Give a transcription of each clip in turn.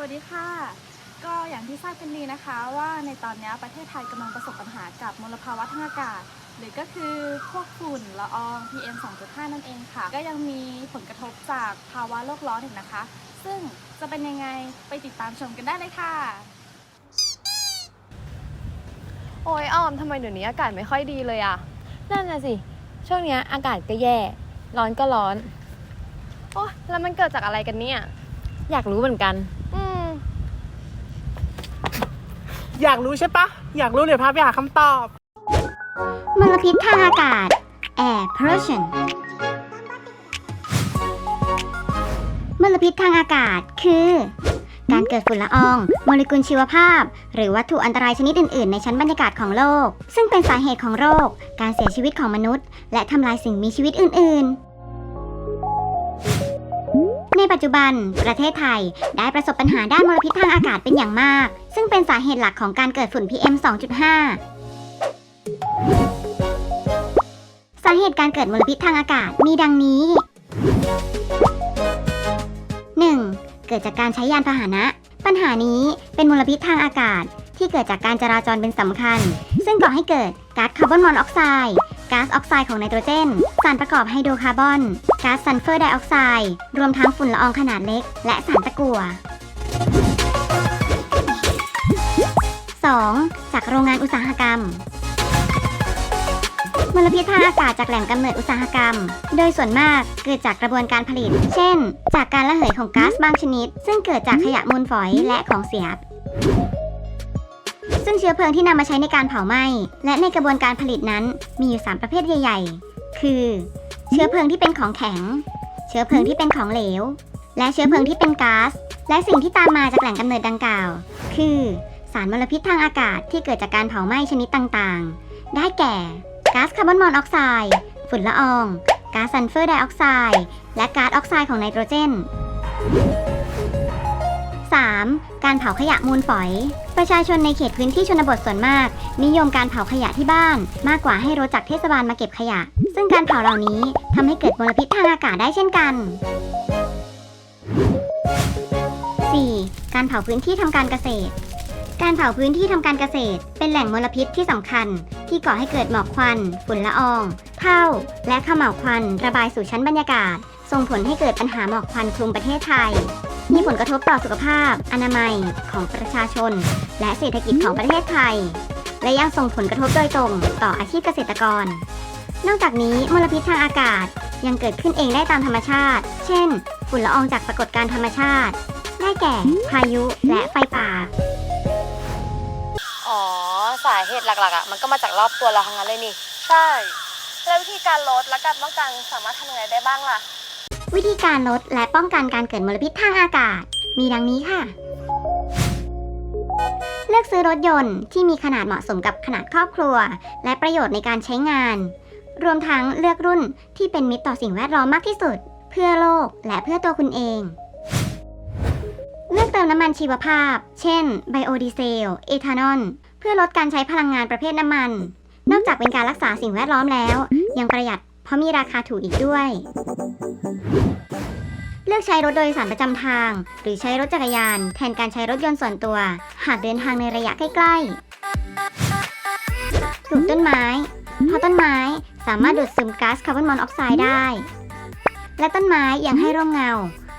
วัสดีค่ะ ก็อย่างที่ทราบกันดีนะคะว่าในตอนนี้ประเทศไทยกำลังประสบปัญหากับมลภาวะทางอากาศ หรือก็คือพวกฝุ่นละออง PM 2.5 นั่นเองค่ะ ก็ยังมีผลกระทบจากภาวะโลกร้อนอีกนะคะ ซึ่งจะเป็นยังไงไปติดตามชมกันได้เลยค่ะ โอ้ยออมทำไมเดี๋ยวนี้อากาศไม่ค่อยดีเลยอะนั่นน่ะสิ ช่วงเนี้ยอากาศก็แย่ ร้อนก็ร้อน โอ้ยแล้วมันเกิดจากอะไรกันเนี่ย อยากรู้เหมือนกัน อยากรู้ใช่ปะ อยากรู้เดี๋ยวพาไปหาคำตอบ มลพิษทางอากาศ air pollution มลพิษทางอากาศคือ การเกิดฝุ่นละออง โมเลกุลชีวภาพ หรือวัตถุอันตรายชนิดอื่น ๆ ในชั้นบรรยากาศของโลก ซึ่งเป็นสาเหตุของโรค การเสียชีวิตของมนุษย์ และทำลายสิ่งมีชีวิตอื่น ๆในปัจจุบัน ประเทศไทยได้ประสบปัญหาด้านมลพิษทางอากาศเป็นอย่างมาก ซึ่งเป็นสาเหตุหลักของการเกิดฝุ่น PM 2.5 สาเหตุการเกิดมลพิษทางอากาศมีดังนี้ 1. เกิดจากการใช้ยานพาหนะ ปัญหานี้เป็นมลพิษทางอากาศที่เกิดจากการจราจรเป็นสำคัญ ซึ่งก่อให้เกิดก๊าซคาร์บอนมอนอกไซด์ก๊าซออกไซด์ของไนโตรเจน สารประกอบไฮโดรคาร์บอน ก๊าซซัลเฟอร์ไดออกไซด์ รวมทั้งฝุ่นละอองขนาดเล็ก และสารตะกั่ว 2. จากโรงงานอุตสาหกรรม มลพิษทางอากาศจากแหล่งกำเนิดอุตสาหกรรม โดยส่วนมากเกิดจากกระบวนการผลิต เช่น จากการระเหยของก๊าซบางชนิด ซึ่งเกิดจากขยะมูลฝอยและของเสียซึ่งเชื้อเพลิงที่นำมาใช้ในการเผาไหม้ และในกระบวนการผลิตนั้นมีอยู่ 3 ประเภทใหญ่ ๆ คือ เชื้อเพลิงที่เป็นของแข็ง เชื้อเพลิงที่เป็นของเหลว และเชื้อเพลิงที่เป็นก๊าซและสิ่งที่ตามมาจากแหล่งกำเนิดดังกล่าว คือ สารมลพิษทางอากาศที่เกิดจากการเผาไหม้ชนิดต่างๆ ได้แก่ก๊าซคาร์บอนมอนอกไซด์ฝุ่นละอองก๊าซซัลเฟอร์ไดออกไซด์และก๊าซออกไซด์ของไนโตรเจน 3. การเผาขยะมูลฝอย ประชาชนในเขตพื้นที่ชนบทส่วนมาก นิยมการเผาขยะที่บ้าน มากกว่าให้รถจากเทศบาลมาเก็บขยะ ซึ่งการเผาเหล่านี้ทำให้เกิดมลพิษทางอากาศได้เช่นกัน 4. การเผาพื้นที่ทำการเกษตร การเผาพื้นที่ทำการเกษตร เป็นแหล่งมลพิษที่สำคัญ ที่ก่อให้เกิดหมอกควัน ฝุ่นละอองเท่าและขม่าวควัน ระบายสู่ชั้นบรรยากาศ ส่งผลให้เกิดปัญหาหมอกควันคลุมประเทศไทย มีผลกระทบต่อสุขภาพ อนามัยของประชาชน และเศรษฐกิจของประเทศไทย และยังส่งผลกระทบโดยตรงต่ออาชีพเกษตรกร นอกจากนี้มลพิษทางอากาศยังเกิดขึ้นเองได้ตามธรรมชาติ เช่น ฝุ่นละอองจากปรากฏการณ์ธรรมชาติ ได้แก่พายุและไฟป่าาเหตุหลักๆอะมันก็มาจากรอบตัวเราทั้งนั้นเลยนี่ ใช่ แล้ววิธีการลดและการป้องกันสามารถทำยังไงได้บ้างล่ะ วิธีการลดและป้องกันการเกิดมลพิษทางอากาศ มีดังนี้ค่ะ เลือกซื้อรถยนต์ที่มีขนาดเหมาะสมกับขนาดครอบครัว และประโยชน์ในการใช้งาน รวมทั้งเลือกรุ่นที่เป็นมิตรต่อสิ่งแวดล้อมมากที่สุด เพื่อโลกและเพื่อตัวคุณเอง เลือกเติมน้ำมันชีวภาพ เช่น ไบโอดีเซล เอทานอล เพื่อลดการใช้พลังงานประเภทน้ำมัน นอกจากเป็นการรักษาสิ่งแวดล้อมแล้ว ยังประหยัดเพราะมีราคาถูกอีกด้วย เลือกใช้รถโดยสารประจำทาง หรือใช้รถจักรยาน แทนการใช้รถยนต์ส่วนตัว หากเดินทางในระยะใกล้ๆปลูกต้นไม้ เพราะต้นไม้สามารถดูดซึมก๊าซคาร์บอนมอนอกไซด์ได้ และต้นไม้ยังให้ร่มเงา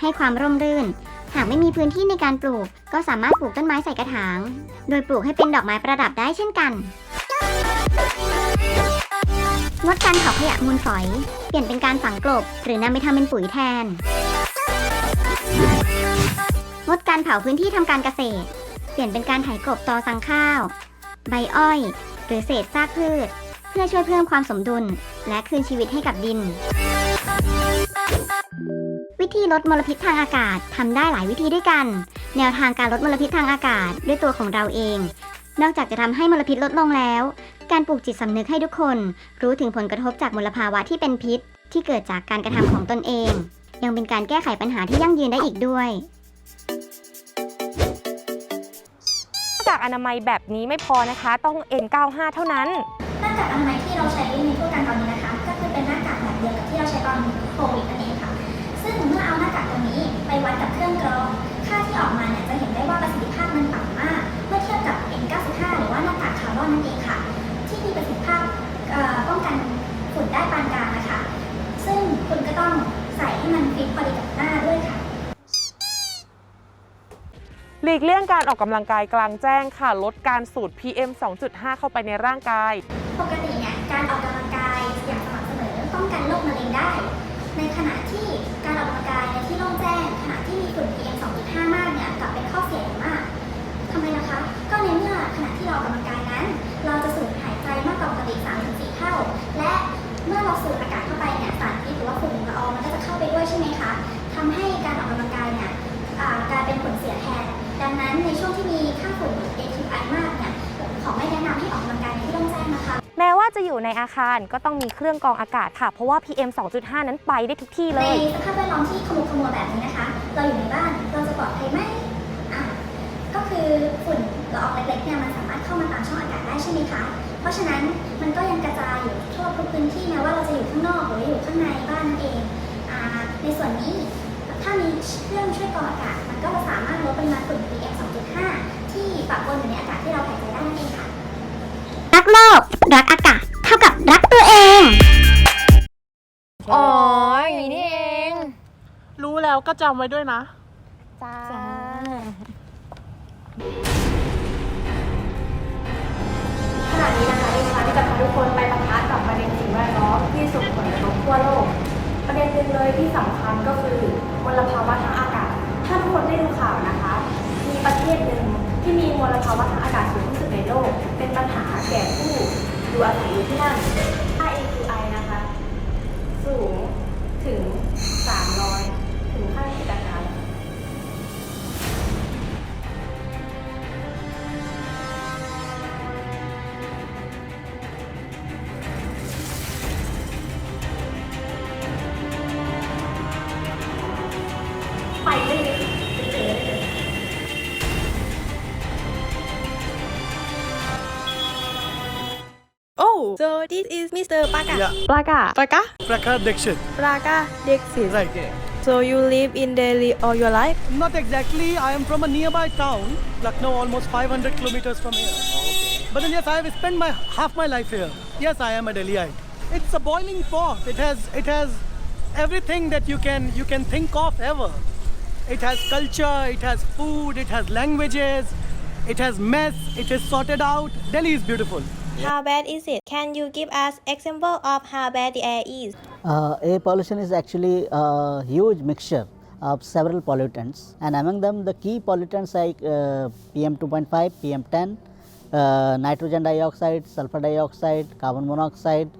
ให้ความร่มรื่น หากไม่มีพื้นที่ในการปลูก ก็สามารถปลูกต้นไม้ใส่กระถาง โดยปลูกให้เป็นดอกไม้ประดับได้เช่นกันงดการเผาขยะมูลฝอย เปลี่ยนเป็นการฝังกลบ หรือนำไปทำเป็นปุ๋ยแทนงดการเผาพื้นที่ทำการเกษตร เปลี่ยนเป็นการไถกบตอสังข้าว ใบอ้อย หรือเศษซากพืช เพื่อช่วยเพิ่มความสมดุล และคืนชีวิตให้กับดิน วิธีลดมลพิษทางอากาศทำได้หลายวิธีด้วยกัน แนวทางการลดมลพิษทางอากาศด้วยตัวของเราเอง นอกจากจะทำให้มลพิษลดลงแล้ว การปลูกจิตสำนึกให้ทุกคน รู้ถึงผลกระทบจากมลภาวะที่เป็นพิษ ที่เกิดจากการกระทำของตนเอง ยังเป็นการแก้ไขปัญหาที่ยั่งยืนได้อีกด้วยจากอนามัยแบบนี้ไม่พอนะคะ ต้อง N95 เท่านั้น หน้ากากอนามัยที่เราใช้ในทั่วกันตอนนี้นะคะ ก็คือเป็นหน้ากากแบบเดียวกับที่เราใช้ตอนโควิดนั่นเองค่ะซึ่ง เอาหน้ากากตัวนี้ไปวัดกับเครื่องกรอง ค่าที่ออกมาเนี่ยจะเห็นได้ว่าประสิทธิภาพมันต่ำมาก เมื่อเทียบกับ N95 หรือว่าหน้ากากคาร์บอนนั่นเองค่ะ ที่มีประสิทธิภาพป้องกันฝุ่นได้ปานกลางนะคะ ซึ่งคุณก็ต้องใส่ให้มันฟิตพอดีกับหน้าด้วยค่ะหลีกเลี่ยงการออกกำลังกายกลางแจ้งค่ะ ลดการสูด PM 2.5 เข้าไปในร่างกาย ปกติเนี่ย งนั้นในช่วงที่มีค่าฝุ่น AQI มากเนี่ยขอไม่แนะนำให้ออกกำลังกายในที่โล่งแจ้งนะคะ แม้ว่าจะอยู่ในอาคารก็ต้องมีเครื่องกรองอากาศค่ะ เพราะว่า PM 2.5 นั้นไปได้ทุกที่เลในย สภาพแวดล้อมที่ขมุกขมัวแบบนี้นะคะ เราอยู่ในบ้านเราจะปลอดภัยไหมอะก็คือฝุ่นละอองเล็กๆเนี่ยมันสามารถเข้ามาตามช่องอากาศได้ใช่ไหมคะ เพราะฉะนั้นมันก็ยังกระจายอยู่ทั่วทุกพื้นที่แม้ว่าเราจะอยู่ข้างนอกหรืออยู่ข้างในบ้านนั่นเองอ่าในส่วนนี้ ถ้ามีเครื่องช่วยกรองอากาศ มันก็จะสามารถลดปริมาณฝุ่น PM 2.5 ที่ปะปนอยู่ในอากาศที่เราหายใจได้นั่นเองค่ะ รักโลก รักอากาศ เท่ากับรักตัวเอง อ๋ออย่างนี้นี่เอง รู้แล้วก็จำไว้ด้วยนะ จ้า ขณะนี้นะคะดิฉันจะพาทุกคนไปปะทะกับประเด็นสิ่งแวดล้อมที่ส่งผลกระทบทั่วโลก ประเด็นหนึ่งเลยที่สำคัญก็คือ มลภาวะทางอากาศ ถ้าทุกคนได้ดูข่าวนะคะ มีประเทศหนึ่งที่มีมลภาวะทางอากาศสูงที่สุดในโลก เป็นปัญหาแก่ผู้อยู่อาศัยอยู่ที่นั่นค่า AQI นะคะ สูงถึง300 Oh, so this is Mr. Paka. Yeah. Plaka. Paka? Prakar Dixit. Praka Dixit. Right. So you live in Delhi all your life? Not exactly. I am from a nearby town, Lucknow, almost 500 kilometers from here. But then yes, I have spent my half my life here. Yes, I am a Delhiite. It's a boiling pot. It has it has everything that you can you can think of ever. It has culture. It has food. It has languages. It has mess. It is sorted out. Delhi is beautiful. How bad is it? Can you give us example of how bad the air is? Uh, air pollution is actually a huge mixture of several pollutants, and among them, the key pollutants like uh, PM 2.5, PM 10, uh, nitrogen dioxide, sulfur dioxide, carbon monoxide.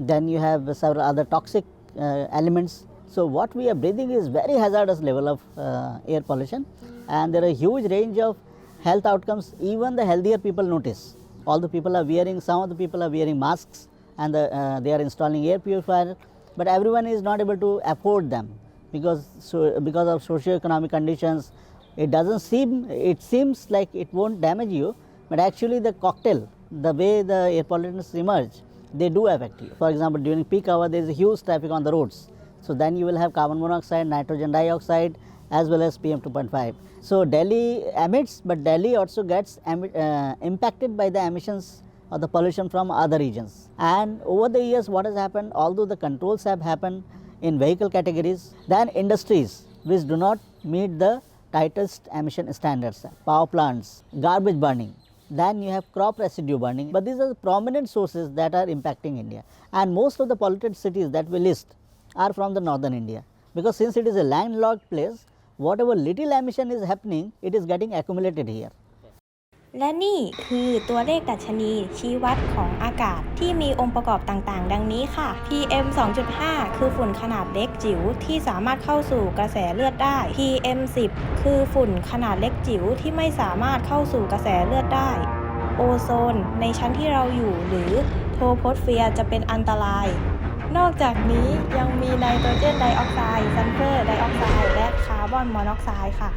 Then you have several other toxic uh, elements. So, what we are breathing is very hazardous level of uh, air pollution, and there are a huge range of health outcomes. Even the healthier people notice. All the people are wearing, some of the people are wearing masks, and the, uh, they are installing air purifier but everyone is not able to afford them because so because of socio-economic conditions. It doesn't seem it seems like it won't damage you but actually the cocktail the way the air pollutants emerge they do affect you. For example during peak hour there is a huge traffic on the roads. So then you will have carbon monoxide nitrogen dioxide as well as pm 2.5 so delhi emits but delhi also gets uh, impacted by the emissions or the pollution from other regions. And over the years, what has happened, although the controls have happened in vehicle categories, then industries which do not meet the tightest emission standards, power plants, garbage burning, then you have crop residue burning. But these are the prominent sources that are impacting India. And most of the polluted cities that we list are from the northern India. Because since it is a landlocked place, whatever little emission is happening, it is getting accumulated here. และนี่คือตัวเลขดัชนีชี้วัดของอากาศที่มีองค์ประกอบต่างๆ ดังนี้ค่ะ PM 2.5 คือฝุ่นขนาดเล็กจิ๋วที่สามารถเข้าสู่กระแสเลือดได้ PM 10 คือฝุ่นขนาดเล็กจิ๋วที่ไม่สามารถเข้าสู่กระแสเลือดได้ โอโซน ในชั้นที่เราอยู่หรือโทโพสเฟียร์จะเป็นอันตราย นอกจากนี้ยังมีไนโตรเจนไดออกไซด์ซัลเฟอร์ไดออกไซด์และคา ร์บอนมอนอกไซด์ค่ะ